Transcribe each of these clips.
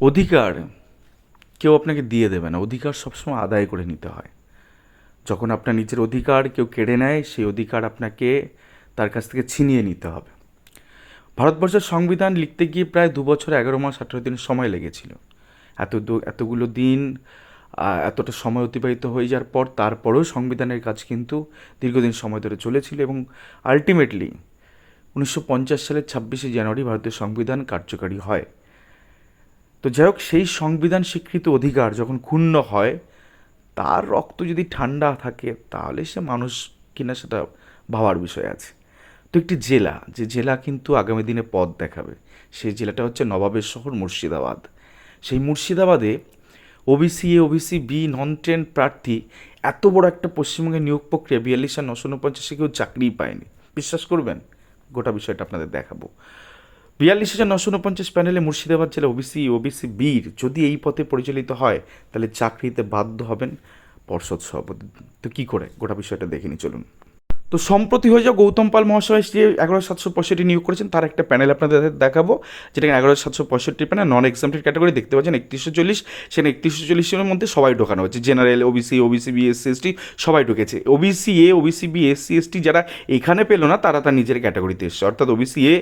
অধিকার কেউ আপনাকে দিয়ে দেবে না। অধিকার সবসময় আদায় করে নিতে হয়। যখন আপনার নিজের অধিকার কেউ কেড়ে নেয়, সেই অধিকার আপনাকে তার কাছ থেকে ছিনিয়ে নিতে হবে। ভারতবর্ষের সংবিধান লিখতে গিয়ে প্রায় দু বছর এগারো মাস আঠেরো দিন সময় লেগেছিল। এত এতগুলো দিন এতটা সময় অতিবাহিত হয়ে যাওয়ার পর তারপরেও সংবিধানের কাজ কিন্তু দীর্ঘদিন সময় ধরে চলেছিল এবং আলটিমেটলি উনিশশো পঞ্চাশ সালের ছাব্বিশে জানুয়ারি ভারতের সংবিধান কার্যকারী হয়। তো যাই হোক, সেই সংবিধান স্বীকৃত অধিকার যখন ক্ষুণ্ণ হয়, তার রক্ত যদি ঠান্ডা থাকে, তাহলে সে মানুষ কিনা সেটা ভাবার বিষয় আছে। তো একটি জেলা, যে জেলা কিন্তু আগামী দিনে পথ দেখাবে, সেই জেলাটা হচ্ছে নবাবের শহর মুর্শিদাবাদ। সেই মুর্শিদাবাদে OBC A OBC B non train প্রার্থী এত বড় একটা পশ্চিমবঙ্গের নিয়োগ প্রক্রিয়া, বিয়াল্লিশ আর নশো উনপঞ্চাশে কেউ চাকরিই পায়নি। বিশ্বাস করবেন? গোটা বিষয়টা আপনাদের দেখাবো। বিয়াল্লিশ হাজার নশো উনপঞ্চাশ প্যানেলে মুর্শিদাবাদ জেলা ওবিসি ওবিসি বীর যদি এই পথে পরিচালিত হয়, তাহলে চাকরিতে বাধ্য হবেন পর্ষদ সভাপতি। তো কী করে? গোটা বিষয়টা দেখে নি চলুন। তো সম্প্রতি হয়ে যাও গৌতম পাল মহাশয় যে এগারো সাতশো পঁয়ষট্টি নিয়োগ করেছেন, তার একটা প্যানেল আপনাদের দেখাবো যেটা এগারো সাতশো পঁয়ষট্টি প্যানেল নন এক্সামটেড ক্যাটাগরি দেখতে পাচ্ছেন, একত্রিশশো চল্লিশ, সেখানে একত্রিশশো চল্লিশের মধ্যে সবাই ঢোকানো হচ্ছে general OBC OBC B SC ST সবাই ঢুকেছে। OBC A OBC B SC ST যারা এখানে পেল না, তারা তার নিজের ক্যাটাগরিতে এসছে। অর্থাৎ ওবিসি এ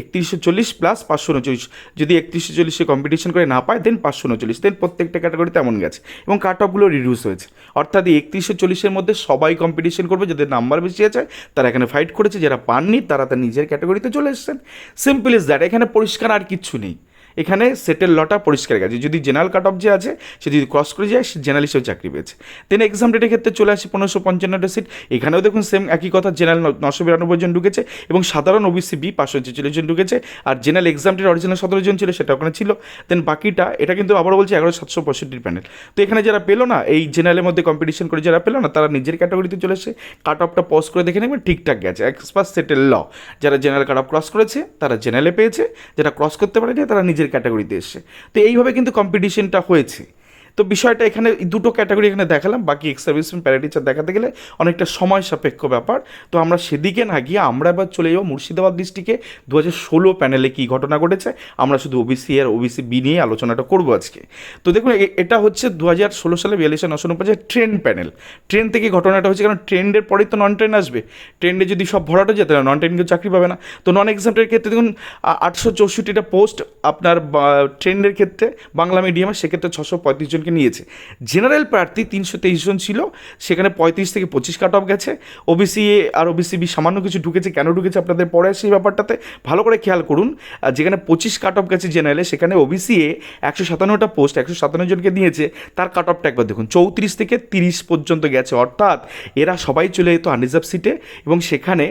একত্রিশশো চল্লিশ প্লাস পাঁচশো উনচল্লিশ। যদি একত্রিশশো চল্লিশে কম্পিটিশন করে না পায় দেন পাঁচশো উনচল্লিশ। দেন প্রত্যেকটা ক্যাটাগরিতে এমন গেছে। এবং কাট অফগুলো রিডিউস হয়েছে। অর্থাৎ এই একত্রিশশো চল্লিশের মধ্যে সবাই কম্পিটিশন করবে, যাদের নাম্বার আছে তারা এখানে ফাইট করেছে, যারা পাননি তারা তার নিজের ক্যাটাগরিতে চলে এসছেন। সিম্পল ইজ দ্যাট এখানে পরিষ্কার আর কিছু নেই। এখানে সেটেল লটা পরিষ্কার গেছে। যদি জেনারেল কাট অফ যে আছে, সে যদি ক্রস করে যায়, সে জেনারেল হিসেবে চাকরি পেয়েছে। দেন এক্সাম ডেটের ক্ষেত্রে চলে আসে পনেরোশো পঞ্চান্নটা সিট এখানেও দেখুন সেম একই কথা জেনারেল নশো বিরানব্বই জন ঢুকেছে এবং সাধারণ ওবিসি বি পাঁচশো ছেচল্লিশ জন ঢুকেছে। আর জেনারেল এক্সাম ডেট অরিজিনাল সতেরো জন ছিল, সেটা ওখানে ছিল। দেন বাকিটা, এটা কিন্তু আবারও বলছি এগারো সাতশো পঁয়ষট্টির প্যানেল তো এখানে যারা পেল না, এই জেনারেলের মধ্যে কম্পিটিশন করে যারা পেল না, তারা নিজের ক্যাটাগরিতে চলে এসে কাট অফটা পজ করে দেখে নেবেন ঠিকঠাক গেছে। এক্সপার্ট সেটেল ল যারা জেনারেল কাট অফ ক্রস করেছে, তারা জেনারেলে পেয়েছে। যারা ক্রস করতে পারেনি, তারা নিজের ক্যাটাগরিতে এসছে। তো এইভাবে কিন্তু কম্পিটিশনটা হয়েছে। তো বিষয়টা এখানে দুটো ক্যাটাগরি এখানে দেখালাম, বাকি এক্স সার্ভিসম্যান প্যারাটিচার দেখাতে গেলে অনেকটা সময় সাপেক্ষ ব্যাপার। তো আমরা সেদিকে না গিয়ে আমরা এবার চলে যাব মুর্শিদাবাদ ডিস্ট্রিক্টে দু হাজার ষোলো প্যানেলে কী ঘটনা ঘটেছে? আমরা শুধু ওবিসি আর ওবিসি বি নিয়ে আলোচনাটা করব আজকে। তো দেখুন এটা হচ্ছে দু হাজার ষোলো সালে বিয়াল্লিশ নশো নব্বই ট্রেন প্যানেল ট্রেন থেকে ঘটনাটা হচ্ছে কারণ ট্রেন্ডের পরেই তো নন ট্রেন আসবে ট্রেন্ডে যদি সব ভরাটা যেতে না নন ট্রেন কেউ চাকরি পাবে না। তো নন এক্সামটের ক্ষেত্রে দেখুন আটশো চৌষট্টিটা পোস্ট আপনার ট্রেন্ডের ক্ষেত্রে বাংলা মিডিয়ামে সেক্ষেত্রে ছশো পঁয়ত্রিশ জনকে নিয়েছে। জেনারেল প্রার্থী তিনশো তেইশ জন ছিল, সেখানে পঁয়ত্রিশ থেকে পঁচিশ কাট অফ গেছে। ওবিসি আর ওবিসি বি সামান্য কিছু ঢুকেছে, কেন ঢুকেছে আপনাদের পরে সেই ব্যাপারটাতে ভালো করে খেয়াল করুন। যেখানে পঁচিশ কাট অফ গেছে জেনারেলে, সেখানে ওবিসি এ একশো সাতান্নটা পোস্ট, একশো সাতান্ন জনকে দিয়েছে, তার কাট অফটা একবার দেখুন, চৌত্রিশ থেকে তিরিশ পর্যন্ত গেছে। অর্থাৎ এরা সবাই চলে যেত আনরিজার্ভ সিটে এবং সেখানে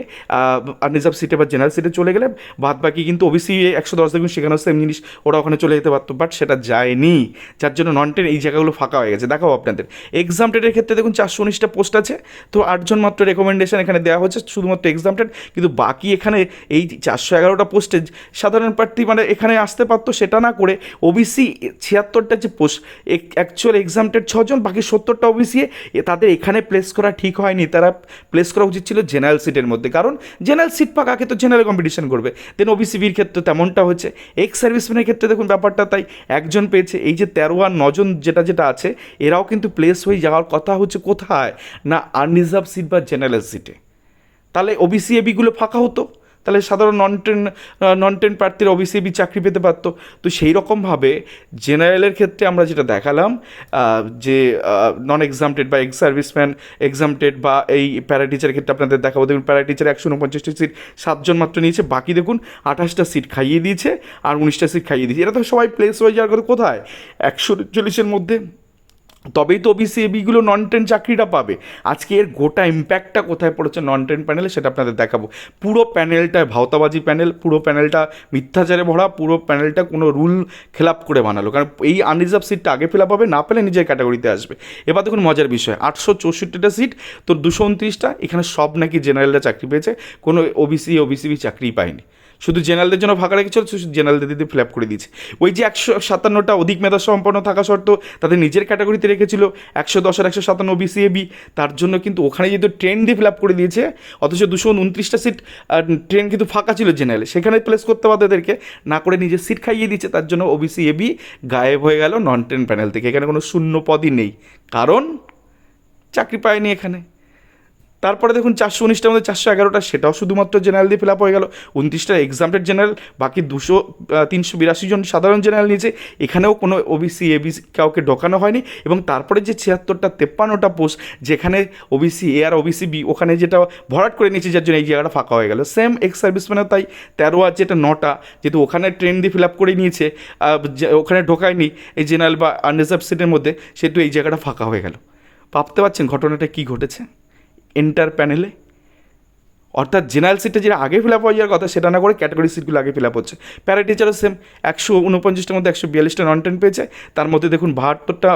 আনরিজার্ভ সিটে বা জেনারেল সিটে চলে গেলে বাদ বাকি কিন্তু ওবিসি একশো দশ দেখুন, সেখানেও সেম জিনিস, ওরা ওখানে চলে যেতে পারতো বাট সেটা যায়নি। যার জন্য নন টেন এই জায়গাগুলো ফাঁকা হয়ে গেছে। দেখাও আপনাদের। এক্সাম টেটের ক্ষেত্রে দেখুন চারশো উনিশটা পোস্ট আছে। তো আটজন মাত্র রেকমেন্ডেশন এখানে দেওয়া হচ্ছে শুধুমাত্র এক্সাম টেট কিন্তু বাকি এখানে এই চারশো এগারোটা পোস্টে সাধারণ প্রার্থী মানে এখানে আসতে পারতো সেটা না করে ওবিসি ছিয়াত্তরটা যে পোস্ট অ্যাকচুয়াল এক্সাম টেট ছজন, বাকি সত্তরটা ওবিসি তাদের এখানে প্লেস করা ঠিক হয়নি। তারা প্লেস করা উচিত ছিল জেনারেল সিটের মধ্যে। কারণ জেনারেল সিট ফাঁকাকে তো জেনারেল কম্পিটিশন করবে। দেন ওবিসিবির ক্ষেত্রে তেমনটা হচ্ছে এক্স সার্ভিসম্যানের ক্ষেত্রে দেখুন ব্যাপারটা তাই, একজন পেয়েছে, এই যে তেরো আর নজন যেটা যেটা আছে, এরাও কিন্তু প্লেস হয়ে যাওয়ার কথা হচ্ছে কোথায়? না আনরিজার্ভ সিট বা জেনারেল সিটে তাহলে ওবিসি এবিগুলো ফাঁকা হতো? তাহলে সাধারণ নন টেন নন টেন প্রার্থীরা ওবিসি এবি চাকরি পেতে পারতো। তো সেই রকমভাবে জেনারেলের ক্ষেত্রে আমরা যেটা দেখালাম যে নন এক্সামটেড বা এক্স সার্ভিসম্যান এক্সামটেড বা এই প্যারা টিচারের ক্ষেত্রে আপনাদের দেখাবো। দেখুন প্যারা টিচার একশো উনপঞ্চাশটি সিট সাতজন মাত্র নিয়েছে, বাকি দেখুন আঠাশটা সিট খাইয়ে দিয়েছে আর উনিশটা সিট খাইয়ে দিয়েছে। এটা তো সবাই প্লেস হয়ে যাওয়ার কথা কোথায়? একশো চল্লিশের মধ্যে তবেই তো ওবিসি এবিগুলো নন টেন চাকরিটা পাবে। আজকে এর গোটা ইম্প্যাক্টটা কোথায় পড়েছে নন টেন প্যানেলে সেটা আপনাদের দেখাবো। পুরো প্যানেলটা ভাওতাবাজি প্যানেল পুরো প্যানেলটা মিথ্যাচারে ভরা, পুরো প্যানেলটা কোনো রুল খেলাপ করে বানালো। কারণ এই আনরিজার্ভ সিটটা আগে ফিল আপ হবে, না পেলে নিজের ক্যাটাগরিতে আসবে। এবার দেখুন মজার বিষয়, আটশো চৌষট্টিটা সিট তো দুশো উনত্রিশটা, এখানে সব নাকি জেনারেলরা চাকরি পেয়েছে, কোনো ওবিসি ওবিসিবি চাকরি পায়নি। শুধু জেনারেলদের জন্য ফাঁকা রেখেছিল, শুধু জেনারেলদের দিয়ে ফিল আপ করে দিয়েছে। ওই যে একশো সাতান্নটা অধিক মেধা সম্পন্ন থাকা সত্ত্বেও তাদের নিজের ক্যাটাগরিতে রেখেছিল একশো দশ একশো সাতান্ন বিসি এবি তার জন্য কিন্তু ওখানে যেহেতু ট্রেন দিয়ে ফিল আপ করে দিয়েছে, অথচ দুশো উনত্রিশটা সিট ট্রেন কিন্তু ফাঁকা ছিল জেনারেলে। সেখানে প্লেস করতে পারতো এদেরকে, না করে নিজের সিট খাইয়ে দিচ্ছে তার জন্য ওবিসি এবি গায়েব হয়ে গেল নন ট্রেন প্যানেল থেকে। এখানে কোনো শূন্য পদই নেই। কারণ চাকরি পায়নি এখানে। তারপরে দেখুন চারশো উনিশটার মধ্যে চারশো এগারোটা, সেটাও শুধুমাত্র জেনারেল দিয়ে ফিল আপ হয়ে গেল। উনত্রিশটা এক্সামটেড জেনারেল বাকি দুশো তিনশো বিরাশি জন সাধারণ জেনারেল নিয়েছে। এখানেও কোনো ওবিসি এবিসি কাউকে ঢোকানো হয়নি। এবং তারপরে যে ছিয়াত্তরটা, তেপ্পান্নটা পোস্ট যেখানে ওবিসি এ আর ওবিসি বি ওখানে যেটা ভরাট করে নিয়েছে, যার জন্য এই জায়গাটা ফাঁকা হয়ে গেল। সেম এক্স সার্ভিসম্যানও তাই, তেরো আর যেটা নটা, যেহেতু ওখানে ট্রেন দিয়ে ফিল আপ করে নিয়েছে ওখানে ঢোকায়নি এই জেনারেল বা আনরিজার্ভ সিটের মধ্যে, সেহেতু এই জায়গাটা ফাঁকা হয়ে গেল। ভাবতে পারছেন ঘটনাটা কী ঘটেছে? এন্টার প্যানেলে অর্থাৎ জেনারেল সিটটা যেটা আগে ফিল আপ হয়ে যাওয়ার কথা, সেটা না করে ক্যাটাগরি সিটগুলো আগে ফিল আপ হচ্ছে। প্যারা টিচারও সেম একশো উনপঞ্চাশটার মধ্যে একশো বিয়াল্লিশটা নন টেন পেয়েছে। তার মধ্যে দেখুন বাহাত্তরটা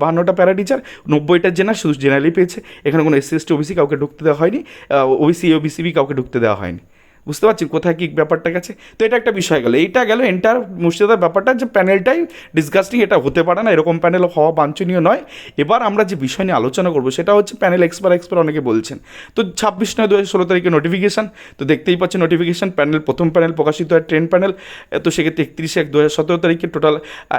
বাহান্নটা প্যারা টিচার নব্বইটা জেনার শুধু জেনারেলই পেয়েছে। এখানে কোনো এসসি এসটি ওবিসি কাউকে ঢুকতে দেওয়া হয়নি। ওবিসি ওবিসিবি কাউকে ঢুকতে দেওয়া হয়নি। বুঝতে পারছি কোথায় কী ব্যাপারটা গেছে। তো এটা একটা বিষয় গেল। এইটা গেল এন্টার মুর্শিদাবাদ ব্যাপারটা যে প্যানেলটাই ডিসকাস্টিং এটা হতে পারে না, এরকম প্যানেল হওয়া বাঞ্ছনীয় নয়। এবার আমরা যে বিষয় নিয়ে আলোচনা করব, সেটা হচ্ছে প্যানেল এক্সপার এক্সপার অনেকে বলছেন। তো ছাব্বিশ নয় দু হাজার ষোলো তারিখে নোটিফিকেশান তো দেখতেই পাচ্ছেন নোটিফিকেশান প্যানেল প্রথম প্যানেল প্রকাশিত হয় ট্রেন প্যানেল তো সেক্ষেত্রে একত্রিশে এক দু হাজার সতেরো তারিখে টোটাল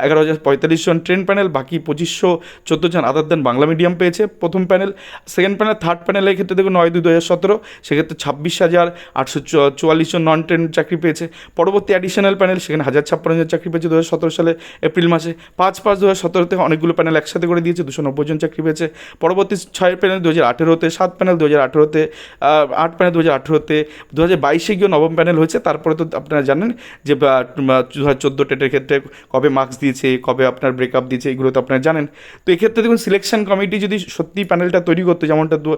এগারো হাজার পঁয়তাল্লিশ জন ট্রেন প্যানেল বাকি পঁচিশশো চোদ্দ জন আদার দেন বাংলা মিডিয়াম পেয়েছে প্রথম প্যানেল সেকেন্ড প্যানেল থার্ড প্যানেলের ক্ষেত্রে দেখুন নয় দুই দু হাজার সতেরো, সেক্ষেত্রে ছাব্বিশ হাজার আটশো চুয়াল্লিশ জন নন ট্রেন চাকরি পেয়েছে। পরবর্তী অ্যাডিশনাল প্যানেল সেখানে হাজার ছাপ্পান্ন জন চাকরি পেয়েছে দু হাজার সতেরো সালে এপ্রিল মাসে। পাঁচ পাঁচ দু হাজার সতেরোতে অনেকগুলো প্যানেল একসাথে করে দিয়েছে, দুশো নব্বই জন চাকরি পেয়েছে। পরবর্তী ছয় প্যানেল দু হাজার আঠেরোতে, সাত প্যানেল দু হাজার আঠেরোতে আট প্যানেল দু হাজার আঠেরোতে দু হাজার বাইশে গিয়ে নবম প্যানেল হয়েছে। তারপরে তো আপনারা জানেন যে দু হাজার চোদ্দ টেটের ক্ষেত্রে কবে মার্কস দিয়েছে, কবে আপনার ব্রেকআপ দিয়েছে, এগুলো তো আপনারা জানেন। তো এক্ষেত্রে দেখুন সিলেকশন কমিটি যদি সত্যি প্যানেলটা তৈরি করতো, যেমনটা দু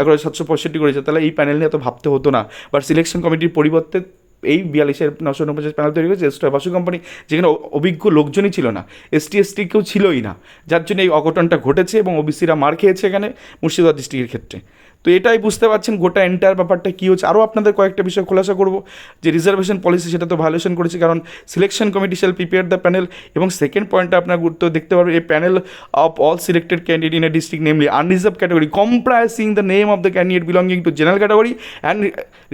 এগারো সাতশো পঁয়ষট্টি করেছে, তাহলে এই প্যানেল নিয়ে তো ভাবতে হতো না। বাট সিলেকশন কমিটির পরিবর্তে এই বিয়াল্লিশের, নশো উনপঞ্চাশ প্যানেল তৈরি করেছে এস্ট্রা বাসু কোম্পানি, যেখানে অভিজ্ঞ লোকজনই ছিল না। এসটি এসটি কেউ ছিলই না। যার জন্য এই অঘটনটা ঘটেছে এবং ওবিসিরা মার খেয়েছে এখানে মুর্শিদাবাদ ডিস্ট্রিক্টের ক্ষেত্রে। তো এটাই বুঝতে পারছেন গোটা এন্টার ব্যাপারটা কী হচ্ছে। আরও আপনাদের কয়েকটা বিষয় খোলাসা করব। যে রিজার্ভেশন পলিসি সেটা তো ভায়োলেশন করেছে, কারণ selection committee shall prepare the panel এবং সেকেন্ড পয়েন্টটা আপনার গুরুত্ব দেখতে পারবেন এই panel of all selected candidate in a district namely unreserved category comprising the name of the candidate belonging to general category and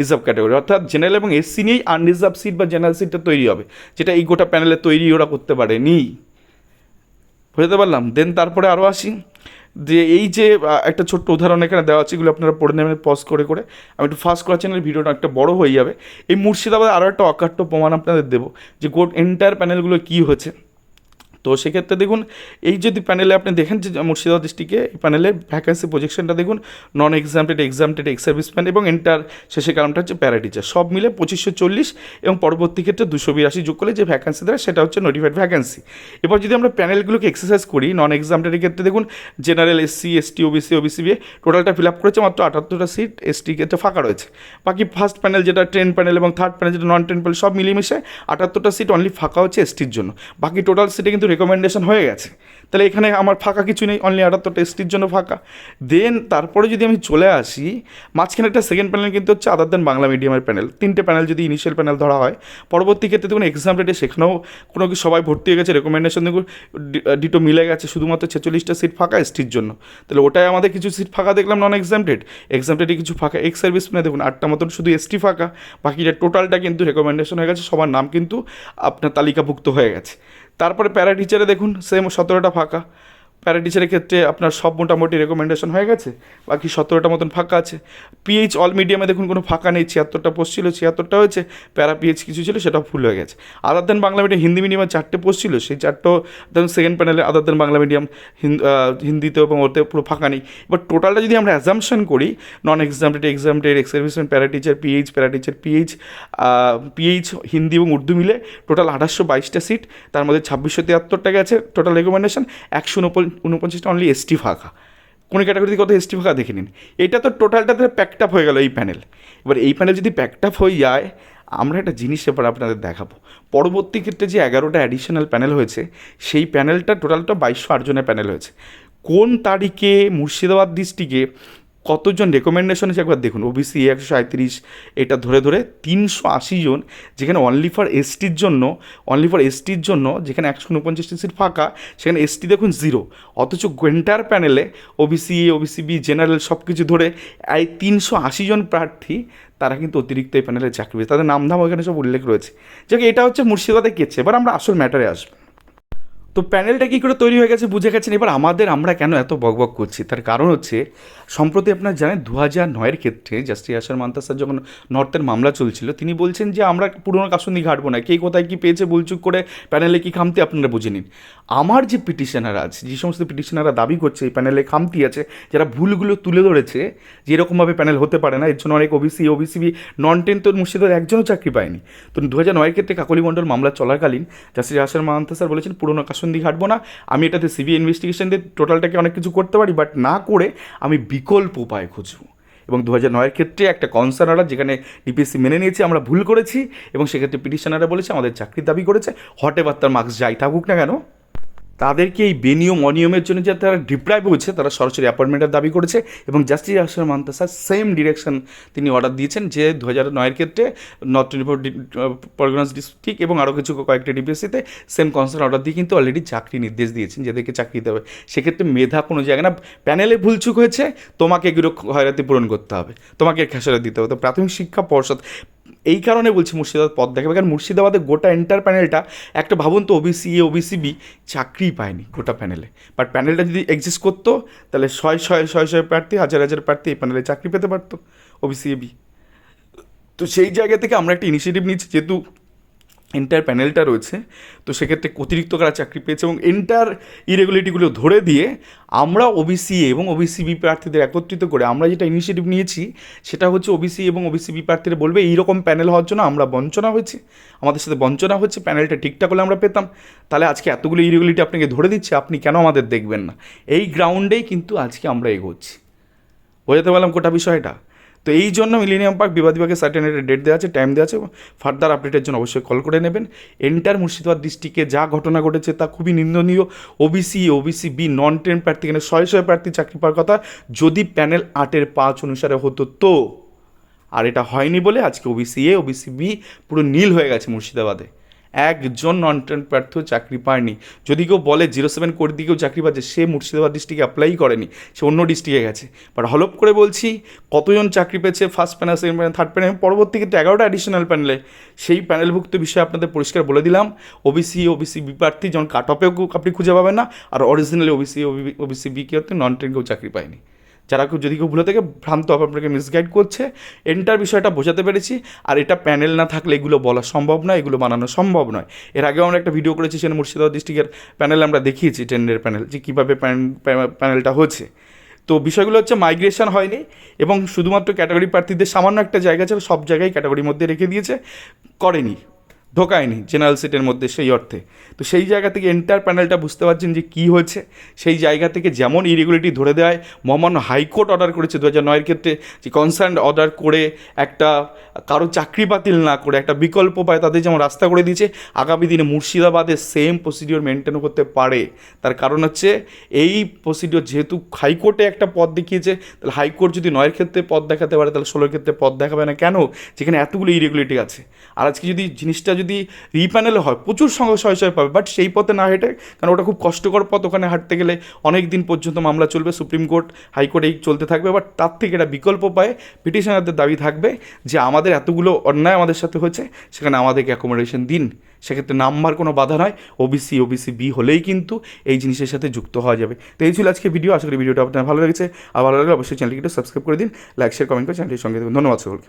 reserve category অর্থাৎ general এবং SC নিয়েই আনরিজার্ভ সিট বা জেনারেল সিটটা তৈরি হবে, যেটা এই গোটা প্যানেলে তৈরি ওরা করতে পারেনি। বুঝতে পারলাম? দেন তারপরে আরও আসি। যে এই যে একটা ছোট্ট উদাহরণ এখানে দেওয়া আছে, এগুলো আপনারা পড়ে নেবেন পজ করে করে। আমি একটু ফার্স্ট করা চ্যানেল ভিডিওটা একটা বড় হয়ে যাবে। এই মুর্শিদাবাদে আরও একটা অকাট্য প্রমাণ আপনাদের দেবো, যে গোট এন্টায়ার প্যানেলগুলো কী হয়েছে তো সেক্ষেত্রে দেখুন, এই যদি প্যানেলে আপনি দেখেন যে মুর্শিদাবাদ ডিস্ট্রিক্টে এই প্যানেলের ভ্যাকেন্সি প্রজেকশনটা দেখুন non exempted exempted ex serviceman এবং এন্টার শেষে কারণটা হচ্ছে প্যারা টিচার সব মিলে পঁচিশশো চল্লিশ এবং পরবর্তী ক্ষেত্রে দুশো বিরাশি যোগ করলে যে ভ্যাকেন্সি দেয় সেটা হচ্ছে নোটিফাইড ভ্যাকেন্সি এবার যদি আমরা প্যানেলগুলোকে এক্সারসাইজ করি নন এক্সামটেডের ক্ষেত্রে দেখুন general SC ST OBC OBC বিয়ে টোটালটা ফিল আপ করেছে মাত্র আটাত্তরটা সিট এসটি ক্ষেত্রে ফাঁকা রয়েছে। বাকি ফার্স্ট প্যানেল যেটা ট্রেন প্যানেল এবং থার্ড প্যানেল যেটা নন ট্রেন প্যানেল সব মিলিয়ে মিশে আটাত্তরটা সিট অনলি ফাঁকা হচ্ছে এসটির জন্য। বাকি টোটাল সিটে কিন্তু রেকমেন্ডেশন হয়ে গেছে। তাহলে এখানে আমার ফাঁকা কিছু নেই অনলি আটাত্তরটা এসটির জন্য ফাঁকা। দেন তারপরে যদি আমি চলে আসি, মাঝখানে একটা সেকেন্ড প্যানেল কিন্তু হচ্ছে আদার দেন বাংলা মিডিয়ামের প্যানেল তিনটে প্যানেল যদি ইনিশিয়াল প্যানেল ধরা হয়, পরবর্তী ক্ষেত্রে দেখুন এক্সাম রেটে সেখানেও কোনো কি সবাই ভর্তি হয়ে গেছে রেকমেন্ডেশন দেখুন ডিটো মিলে গেছে, শুধুমাত্র ছেচল্লিশটা সিট ফাঁকা এসটির জন্য। তাহলে ওটাই আমাদের কিছু সিট ফাঁকা দেখলাম নন এক্সামটেড এক্সামটেডে কিছু ফাঁকা এক্স সার্ভিস মানে দেখুন আটটা মতন শুধু এসটি ফাঁকা। বাকিটা টোটালটা কিন্তু রেকমেন্ডেশন হয়ে গেছে, সবার নাম কিন্তু আপনার তালিকাভুক্ত হয়ে গেছে। তারপরে প্যারা টিচারে দেখুন সেম সতেরোটা ফাঁকা। প্যারা টিচারের ক্ষেত্রে আপনার সব মোটামুটি রেকমেন্ডেশন হয়ে গেছে? বাকি সতেরোটা মতন ফাঁকা আছে। পিএইচ অল মিডিয়ামে দেখুন কোনো ফাঁকা নেই। ছিয়াত্তরটা পোস্ট ছিল, ছিয়াত্তরটা হয়েছে। প্যারা পিএইচ কিছু ছিল, সেটাও ফুল হয়ে গেছে। Other than Bangla medium Hindi মিডিয়ামে চারটে পোস্ট ছিল। সেই চারটো ধরুন সেকেন্ড প্যানেলে আদার দেন বাংলা মিডিয়াম হিন্দিতে এবং ওতে পুরো ফাঁকা নেই। এবার টোটালটা যদি আমরা অ্যাজামশন করি non exempted exempted ex serviceman para teacher PH para teacher PH PH Hindi এবং উর্দু মিলে টোটাল আঠাশশো বাইশটা সিট তার মধ্যে ছাব্বিশশো তিয়াত্তরটা গেছে। টোটাল রেকমেন্ডেশন একশো উনপঞ্চাশটা অনলি এসটি ফাঁকা। কোনো ক্যাটাগরিতে কত এসটি ফাঁকা দেখে নিন। এটা তো টোটালটাতে প্যাকড আপ হয়ে গেল এই প্যানেল এবার এই প্যানেল যদি প্যাকড আপ হয়ে যায়, আমরা একটা জিনিস এবার আপনাদের দেখাবো। পরবর্তী ক্ষেত্রে যে এগারোটা অ্যাডিশনাল প্যানেল হয়েছে, সেই প্যানেলটা টোটালটা বাইশশো আটজনের প্যানেল হয়েছে। কোন তারিখে মুর্শিদাবাদ ডিস্ট্রিক্টে কতজন রেকমেন্ডেশন আছে একবার দেখুন ওবিসি একশো সাঁত্রিশ এটা ধরে ধরে তিনশো আশি জন, যেখানে অনলি ফর এসটির জন্য অনলি ফর এসটির জন্য যেখানে একশো উনপঞ্চাশটি সিট ফাঁকা, সেখানে এসটি দেখুন জিরো অথচ গোয়েন্টার প্যানেলে ওবিসি ওবিসি বি জেনারেল সব কিছু ধরে এই তিনশো আশি জন প্রার্থী, তারা কিন্তু অতিরিক্ত এই প্যানেলে চাকরি পেয়েছে। তাদের নামধাম ওইখানে সব উল্লেখ রয়েছে। যে এটা হচ্ছে মুর্শিদাবাদে কেছে এবার আমরা আসল ম্যাটারে আসব। তো প্যানেলটা কী করে তৈরি হয়ে গেছে বুঝে গেছেন? এবার আমাদের আমরা কেন এত বকবক করছি? তার কারণ হচ্ছে, সম্প্রতি আপনার জানেন দু হাজার নয়ের ক্ষেত্রে জাস্টিস আসার মান্তাস স্যার যখন নর্থের মামলা চলছিল, তিনি বলছেন যে আমরা পুরোনো কাসন্দি ঘাটবো না। কে কোথায় কী পেয়েছে বুলচুক করে প্যানেলে কী খামতি আপনারা বুঝে নিন। আমার যে পিটিশনার আছে, যে সমস্ত পিটিশনাররা দাবি করছে, এই প্যানেলে খামতি আছে, যারা ভুলগুলো তুলে ধরেছে, যে এরকমভাবে প্যানেল হতে পারে না, এর জন্য অনেক ওবিসি ওবিসিবি নন টেন তো মুর্শিদাবাদ একজনও চাকরি পায়নি। তো দু হাজার নয়ের ক্ষেত্রে কাকলি মণ্ডল মামলা চলাকালীন জাস্টিস আসার মাহান্তা স্যার বলেছেন পুরোনো কাসন্দি ঘাটবো না। আমি এটাতে সিভি ইনভেস্টিগেশন দিয়ে টোটালটাকে অনেক কিছু করতে পারি বাট না করে আমি বিকল্প উপায় খুঁজবো। এবং দু হাজার নয়ের ক্ষেত্রে একটা কনসার্নারা যেখানে ডিপিএসসি মেনে নিয়েছে, আমরা ভুল করেছি, এবং সেক্ষেত্রে পিটিশনাররা বলেছে, আমাদের চাকরির দাবি করেছে হটে বা তার মার্কস যাই থাকুক না কেন তাদেরকে এই বেনিয়ম অনিয়মের জন্য যে তারা ডিপ্রাইভ হয়েছে, তারা সরাসরি অ্যাপয়েন্টমেন্টের দাবি করেছে এবং জাস্টিস আসার মান্তাসা সেম ডিরেকশন তিনি অর্ডার দিয়েছেন যে দু হাজার নয়ের ক্ষেত্রে নর্থ টোয়েন্টি পরগনাস ডিস্ট্রিক্ট এবং আরও কিছু কয়েকটি ডিপিএসসিতে সেম কনসার্ন অর্ডার দিয়ে কিন্তু অলরেডি চাকরি নির্দেশ দিয়েছেন, যাদেরকে চাকরি দিতে হবে। সেক্ষেত্রে মেধা কোনো জায়গায় না, প্যানেলে ভুলচুক হয়েছে, তোমাকে এগুলো হয়রাতি পূরণ করতে হবে, তোমাকে খেসারা দিতে হবে। তো প্রাথমিক শিক্ষা পর্ষদ এই কারণে বলছি মুর্শিদাবাদ পদ দেখাবে। কারণ মুর্শিদাবাদে গোটা এন্টার প্যানেলটা একটা ভাবুন তো ওবিসি এ ওবিসি বি চাকরি পায়নি গোটা প্যানেলে বাট প্যানেলটা যদি এক্সিস্ট করতো, তাহলে ছয় ছয় ছয় ছয় প্রার্থী, হাজার হাজার প্রার্থী এই প্যানেলে চাকরি পেতে পারতো ওবিসি এ বি তো সেই জায়গা থেকে আমরা একটা ইনিশিয়েটিভ নিচ্ছি, যেহেতু এন্টার প্যানেলটা রয়েছে, তো সেক্ষেত্রে অতিরিক্ত কারা চাকরি পেয়েছে এবং এন্টার ইরেগুলেটিগুলো ধরে দিয়ে আমরা ওবিসি এবং ওবিসি বি প্রার্থীদের একত্রিত করে আমরা যেটা ইনিশিয়েটিভ নিয়েছি, সেটা হচ্ছে ওবিসি এবং ওবিসি বি প্রার্থীরা বলবে এইরকম প্যানেল হওয়ার জন্য আমরা বঞ্চনা হয়েছে, আমাদের সাথে বঞ্চনা হচ্ছে প্যানেলটা ঠিকঠাক হলে আমরা পেতাম। তাহলে আজকে এতগুলো ইরেগুলিটি আপনাকে ধরে দিচ্ছে, আপনি কেন আমাদের দেখবেন না? এই গ্রাউন্ডেই কিন্তু আজকে আমরা এগোচ্ছি। বোঝাতে পারলাম গোটা বিষয়টা? তো এই জন্য মিলিনিয়াম পার্ক বিবাদ বিভাগে সার্টেন একটা ডেট দেওয়া আছে টাইম দেওয়া আছে ফার্দার আপডেটের জন্য অবশ্যই কল করে নেবেন। এন্টার মুর্শিদাবাদ ডিস্ট্রিক্টে যা ঘটনা ঘটেছে তা খুবই নিন্দনীয়। ওবিসি ওবিসি বি নন টেন প্রার্থী এখানে শয়ে শয়ে প্রার্থী চাকরি পাওয়ার কথা। যদি প্যানেল আটের পাঁচ অনুসারে হতো তো? আর এটা হয়নি বলে আজকে ওবিসি এ ওবিসি বি পুরো নীল হয়ে গেছে মুর্শিদাবাদে। একজন নন টেন প্রার্থীও চাকরি পায়নি। যদি কেউ বলে জিরো সেভেন করে দিয়ে কেউ চাকরি পাচ্ছে, সে মুর্শিদাবাদ ডিস্ট্রিক্টে অ্যাপ্লাই করেনি, সে অন্য ডিস্ট্রিক্টে গেছে। বাট হলপ করে বলছি, কতজন চাকরি পেয়েছে first panel second panel third panel পরবর্তী ক্ষেত্রে এগারোটা অ্যাডিশনাল প্যানেলে সেই প্যানেলভুক্ত বিষয়ে আপনাদের পরিষ্কার বলে দিলাম ওবিসি ওবিসি বি প্রার্থী যখন কাট অফেও আপনি খুঁজে পাবেন না, আর অরিজিনালি ওবিসি ওবিসি বি কেউ নন টেন কেউ চাকরি পায়নি। যারা কেউ যদি কেউ ভুলে থেকে, ভ্রান্ত আপনাকে মিসগাইড করছে। এন্টার বিষয়টা বোঝাতে পেরেছি। আর এটা প্যানেল না থাকলে এগুলো বলা সম্ভব নয়, এগুলো বানানো সম্ভব নয়। এর আগেও আমরা একটা ভিডিও করেছি সেখানে মুর্শিদাবাদ ডিস্ট্রিক্টের প্যানেল আমরা দেখিয়েছি টেন্ডের প্যানেল যে কীভাবে প্যানেলটা হচ্ছে। তো বিষয়গুলো হচ্ছে মাইগ্রেশন হয়নি এবং শুধুমাত্র ক্যাটাগরি প্রার্থীদের সামান্য একটা জায়গা ছিল, সব জায়গায় ক্যাটাগরির মধ্যে রেখে দিয়েছে, করেনি। ঢোকায়নি জেনারেল সিটের মধ্যে সেই অর্থে। তো সেই জায়গা থেকে এন্টার প্যানেলটা বুঝতে পারছেন যে কী হয়েছে। সেই জায়গা থেকে যেমন ইরেগুলিটি ধরে দেয়, মহামান্য হাইকোর্ট অর্ডার করেছে দু হাজার নয়ের ক্ষেত্রে যে কনসার্ন অর্ডার করে একটা, কারও চাকরি বাতিল না করে একটা বিকল্প পায় তাদের যেমন রাস্তা করে দিয়েছে, আগামী দিনে মুর্শিদাবাদে সেম প্রসিডিওর মেনটেন করতে পারে। তার কারণ হচ্ছে এই প্রসিডিওর যেহেতু হাইকোর্টে একটা পদ দেখিয়েছে, তাহলে হাইকোর্ট যদি নয়ের ক্ষেত্রে পদ দেখাতে পারে, তাহলে ষোলোর ক্ষেত্রে পদ দেখাবে না কেন? যেখানে এতগুলো ইরেগুলিটি আছে। আর আজকে যদি জিনিসটা যদি রিপ্যানেলে হয়, প্রচুর ছয় ছয় পাবে বাট সেই পথে না হেঁটে, কারণ ওটা খুব কষ্টকর পথ, ওখানে হাঁটতে গেলে অনেক দিন পর্যন্ত মামলা চলবে, সুপ্রিম কোর্ট হাইকোর্ট এই চলতে থাকবে বাট তার থেকে এটা বিকল্প পায় পিটিশনারদের দাবি থাকবে যে আমাদের এতগুলো অন্যায় আমাদের সাথে হয়েছে, সেখানে আমাদেরকে অ্যাকোমোডেশন দিন। সেক্ষেত্রে নাম্বার কোনো বাধা নয় ওবিসি ওবিসি বি হলেই কিন্তু এই জিনিসের সাথে যুক্ত হওয়া যাবে। তো এই ছিল আজকে ভিডিও আশা করি ভিডিওটা আপনার ভালো লেগেছে। আর ভালো লাগলে অবশ্যই চ্যানেলটিকে সাবস্ক্রাইব করে দিন লাইক শেয়ার কমেন্ট করে চ্যানেলটির সঙ্গে ধন্যবাদ সকলকে।